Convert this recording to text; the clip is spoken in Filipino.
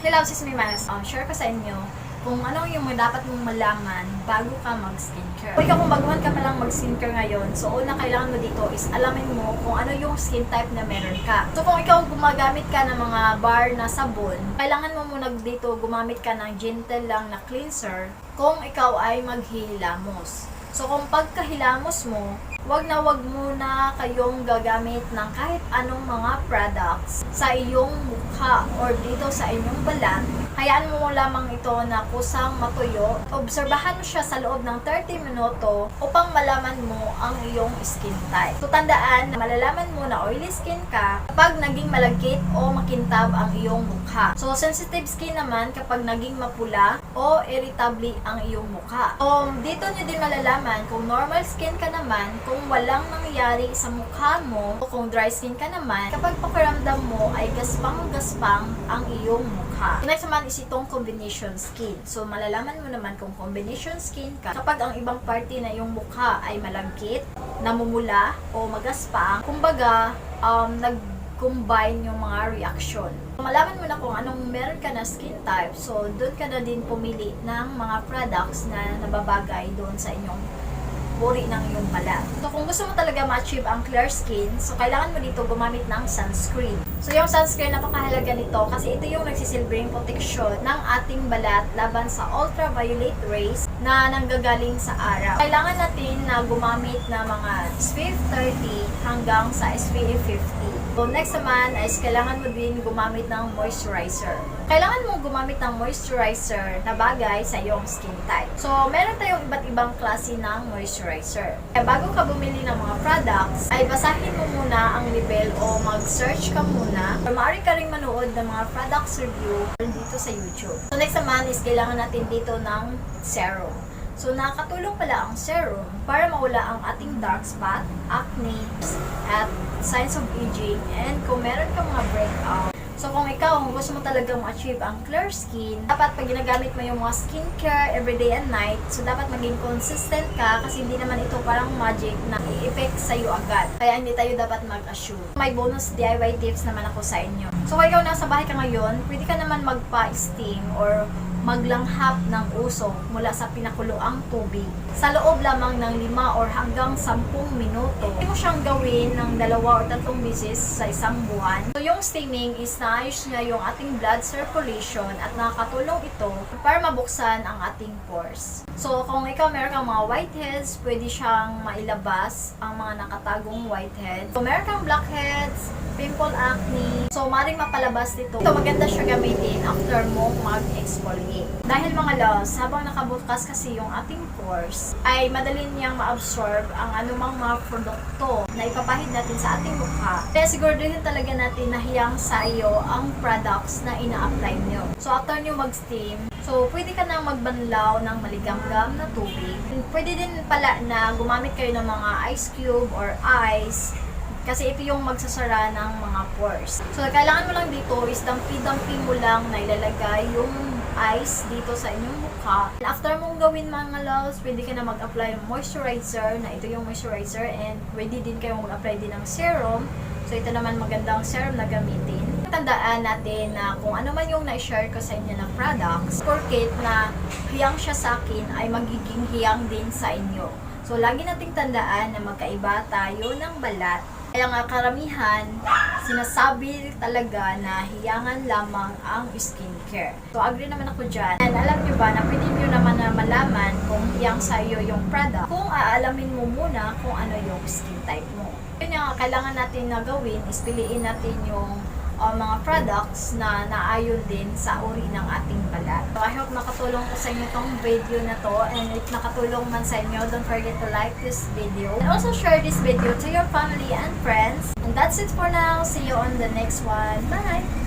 Hello, sis Mimas. Um, share ko sa inyo kung ano yung dapat mong malaman bago ka mag-skincare. Kung ikaw kung baguhan ka pa lang mag-skincare ngayon, so una kailangan mo dito is alamin mo kung ano yung skin type na meron ka. So kung ikaw gumagamit ka ng mga bar na sabon, kailangan mo muna dito gumamit ka ng gentle lang na cleanser kung ikaw ay maghilamos. So kung pagkahilamos mo, wag na wag muna kayong gagamit ng kahit anong mga products sa iyong mukha or dito sa inyong balat. Hayaan mo lamang ito na kusang matuyo. Obserbahan mo siya sa loob ng 30 minuto upang malaman mo ang iyong skin type. So tandaan malalaman mo na oily skin ka kapag naging malagkit o makintab ang iyong mukha. So sensitive skin naman kapag naging mapula o irritable ang iyong mukha. So dito nyo din malalaman kung normal skin ka naman, kung walang nangyari sa mukha mo, o kung dry skin ka naman, kapag pakiramdam mo ay gaspang-gaspang ang iyong mukha. Next naman is itong combination skin. So, malalaman mo naman kung combination skin ka kapag ang ibang party na iyong mukha ay malagkit, namumula, o magaspang. Kumbaga, um, nag-combine yung mga reaction. Malaman mo na kung anong meron ka na skin type, so doon ka na din pumili ng mga products na nababagay doon sa inyong uri ng iyong balat. So kung gusto mo talaga ma-achieve ang clear skin, so kailangan mo dito gumamit ng sunscreen. So yung sunscreen napakahalaga nito kasi ito yung nagsisilbing proteksyon ng ating balat laban sa ultraviolet rays na nanggagaling sa araw. Kailangan natin na gumamit ng mga SPF 30 hanggang sa SPF 50. So next naman is kailangan mo din gumamit ng moisturizer. Kailangan mo gumamit ng moisturizer na bagay sa iyong skin type. So meron tayong iba't ibang klase ng moisturizer. Kaya bago ka bumili ng mga products, ay basahin mo muna ang label o mag-search ka muna. Or maaari ka rin manood ng mga products review dito sa YouTube. So next naman is kailangan natin dito ng serum. So, nakakatulong pala ang serum para mawala ang ating dark spot, acne, at signs of aging, and kung meron kang mga breakout. So, kung ikaw, kung gusto mo talagang ma-achieve ang clear skin, dapat pag ginagamit mo yung mga skincare everyday and night, so dapat maging consistent ka kasi hindi naman ito parang magic na i-effect sa'yo agad. Kaya hindi tayo dapat mag-assume. May bonus DIY tips naman ako sa inyo. So, kung ikaw nasa bahay ka ngayon, pwede ka naman magpa-steam or maglanghap ng usok mula sa pinakuloang tubig sa loob lamang ng 5 or hanggang 10 minuto. Pwede mo siyang gawin ng dalawa or tatlong beses sa isang buwan. So yung steaming is naayos niya yung ating blood circulation at nakakatulong ito para mabuksan ang ating pores. So kung ikaw meron kang mga whiteheads, pwede siyang mailabas ang mga nakatagong whiteheads. Kung meron kang blackheads, pimple acne, so maring mapalabas dito. Ito maganda siya gamitin after mo mag-exfoliate. Dahil mga loves, habang nakabukas kasi yung ating pores, ay madali niyang ma-absorb ang anumang mga produkto na ipapahid natin sa ating mukha. Kaya siguraduhin talaga natin na hiyang sa iyo ang products na ina-apply nyo. So after nyo mag-steam, so pwede ka na magbanlaw ng maligamgam na tubig. Pwede din pala na gumamit kayo ng mga ice cube or ice kasi ito yung magsasara ng mga pores. So, kailangan mo lang dito is dampi-dampi mo lang na ilalagay yung ice dito sa inyong mukha. After mong gawin mga loves, pwede ka na mag-apply ng moisturizer na ito yung moisturizer and pwede din kayo mag-apply din ng serum. So, ito naman magandang serum na gamitin. Tandaan natin na kung ano man yung na-share ko sa inyo na products, porket na hiyang siya sa akin ay magiging hiyang din sa inyo. So, lagi nating tandaan na magkaiba tayo ng balat kaya nga karamihan, sinasabi talaga na hiyangan lamang ang skincare. So agree naman ako dyan. And alam nyo ba na pwede nyo naman na malaman kung hiyang sa iyo yung product kung aalamin mo muna kung ano yung skin type mo. Yun nga, kailangan natin na gawin is piliin natin yung uh, mga products na naayon din sa uri ng ating balat. So, I hope nakatulong ko sa inyo tong video na to and if nakatulong man sa inyo, don't forget to like this video and also share this video to your family and friends. And that's it for now. See you on the next one. Bye!